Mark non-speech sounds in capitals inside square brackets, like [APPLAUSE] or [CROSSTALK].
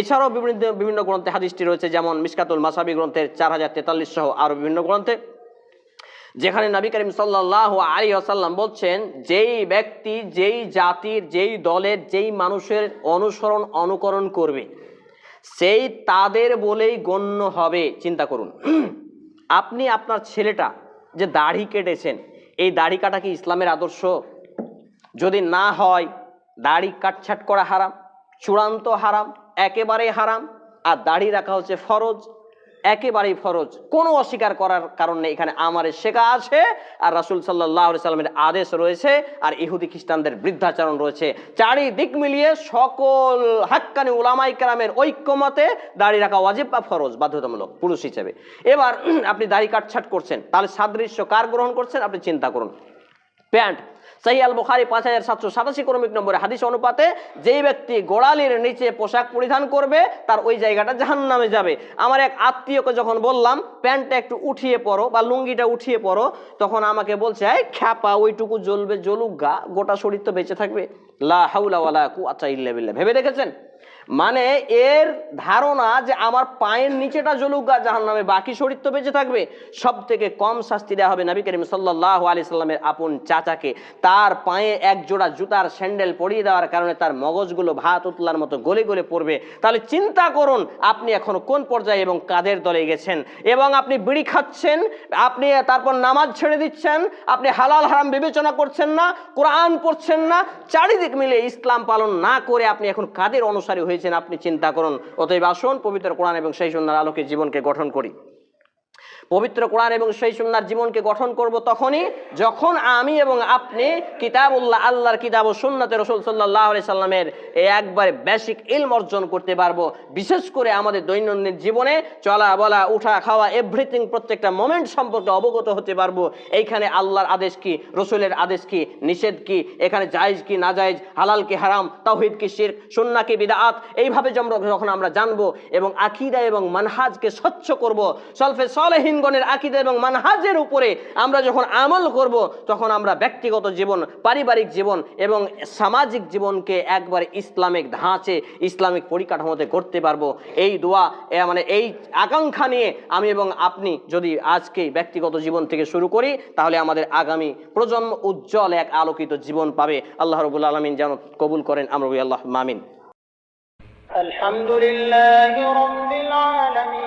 এছাড়াও বিভিন্ন বিভিন্ন গ্রন্থে হাদিসটি রয়েছে, যেমন মিসকাতুল মাসাবি গ্রন্থের চার হাজার তেতাল্লিশ সহ আরও বিভিন্ন গ্রন্থে, যেখানে নবী করিম সাল্লাহ আলী আসাল্লাম বলছেন, যেই ব্যক্তি, যেই জাতির, যেই দলের, যেই মানুষের অনুসরণ, অনুকরণ করবে, সেই তাদের বলেই গণ্য হবে, চিন্তা করুন। [CLEARS THROAT] আপনি আপনার ছেলেটা যে দাড়ি কেটেছেন, এই দাড়ি কাটা কি ইসলামের আদর্শ? যদি না হয়, দাড়ি কাটছাট করা হারাম, চূড়ান্ত হারাম একেবারেই হারাম। আর দাড়ি রাখা হচ্ছে ফরজ। একেবারেই ফরজ। কোনো অস্বীকার করার কারণ এখানে আমার শেখা আছে। আর রাসুল সাল্লাহ সাল্লামের আদেশ রয়েছে। আর ইহুদি খ্রিস্টানদের বৃদ্ধাচরণ রয়েছে। চারিদিক মিলিয়ে সকল হাক্কানি উলামাই কেরামের ঐক্যমতে দাড়ি রাখা ওয়াজিব বা ফরজ, বাধ্যতামূলক, পুরুষ হিসেবে। এবার [CLEARS THROAT] আপনি দাড়ি কাটছাট করছেন। তাহলে সাদৃশ্য কার গ্রহণ করছেন? আপনি চিন্তা করুন। প্যান্ট। সাহি আল বুখারি পাঁচ হাজার সাতশো সাতাশি ক্রমিক নম্বরে হাদিস অনুপাতে, যেই ব্যক্তি গোড়ালির নিচে পোশাক পরিধান করবে, তার ওই জায়গাটা জাহান নামে যাবে। আমার এক আত্মীয়কে যখন বললাম, প্যান্টটা একটু উঠিয়ে পড়ো বা লুঙ্গিটা উঠিয়ে পড়ো তখন আমাকে বলছে খ্যাপা, ওইটুকু জ্বলবে, জ্বলুক গা, গোটা শরীর তো বেঁচে থাকবে। লা ভেবে দেখেছেন? মানে এর ধারণা যে আমার পায়ের নিচেটা জ্বলুক গা জাহান নামে বাকি শরীর তো বেঁচে থাকবে সব থেকে কম শাস্তি দেওয়া হবে নবী করিম সাল্লাহ আলি সাল্লামের আপন চাচাকে। তার পায়ে এক জোড়া জুতার স্যান্ডেল পরিয়ে দেওয়ার কারণে তার মগজগুলো ভাত উতলার মতো গলে গলে পড়বে। তাহলে চিন্তা করুন, আপনি এখন কোন পর্যায়ে এবং কাদের দলে গেছেন? এবং আপনি বিড়ি খাচ্ছেন, আপনি তারপর নামাজ ছেড়ে দিচ্ছেন, আপনি হালাল হারাম বিবেচনা করছেন না, কোরআন পড়ছেন না, চারিদিক মিলে ইসলাম পালন না করে আপনি এখন কাদের অনুসারী হয়েছেন, আপনি চিন্তা করুন। অতএব আসুন, পবিত্র কোরআন এবং সেই সন্ন্যার আলোকে জীবনকে গঠন করি। পবিত্র কোরআন এবং সেই সুন্নার জীবনকে গঠন করব তখনই যখন আমি এবং আপনি কিতাবুল্লাহ, আল্লাহর কিতাব ও সুন্নাতে রসুল সাল্লাহ আলি সাল্লামের এই একবারে বেসিক ইলম অর্জন করতে পারব। বিশেষ করে আমাদের দৈনন্দিন জীবনে চলা বলা, উঠা খাওয়া এভরিথিং প্রত্যেকটা মোমেন্ট সম্পর্কে অবগত হতে পারব। এইখানে আল্লাহর আদেশ কি, রসুলের আদেশ কি, নিষেধ কি, এখানে জায়েজ কি, না জায়েজ, হালাল কি, হারাম, তাওহিদ কি শির সুন্না কি, বিদাত, এইভাবে যখন আমরা জানব এবং আকিদা এবং মানহাজকে স্বচ্ছ করব, সলফে সলেহীনগণের আকিদা এবং মানহাজের উপরে আমরা যখন আমল করব তখন আমরা ব্যক্তিগত জীবন পারিবারিক জীবন এবং সামাজিক জীবনকে একবার ইসলামিক ধাঁচে ইসলামিক পরিকাঠামোতে করতে পারবো এই দোয়া এ মানে এই আকাঙ্ক্ষা নিয়ে আমি এবং আপনি যদি আজকে ব্যক্তিগত জীবন থেকে শুরু করি তাহলে আমাদের আগামী প্রজন্ম উজ্জ্বল এক আলোকিত জীবন পাবে আল্লাহ রবুল আলমিন যেন কবুল করেন আমরা আল্লাহ মামিন الحمد لله رب العالمين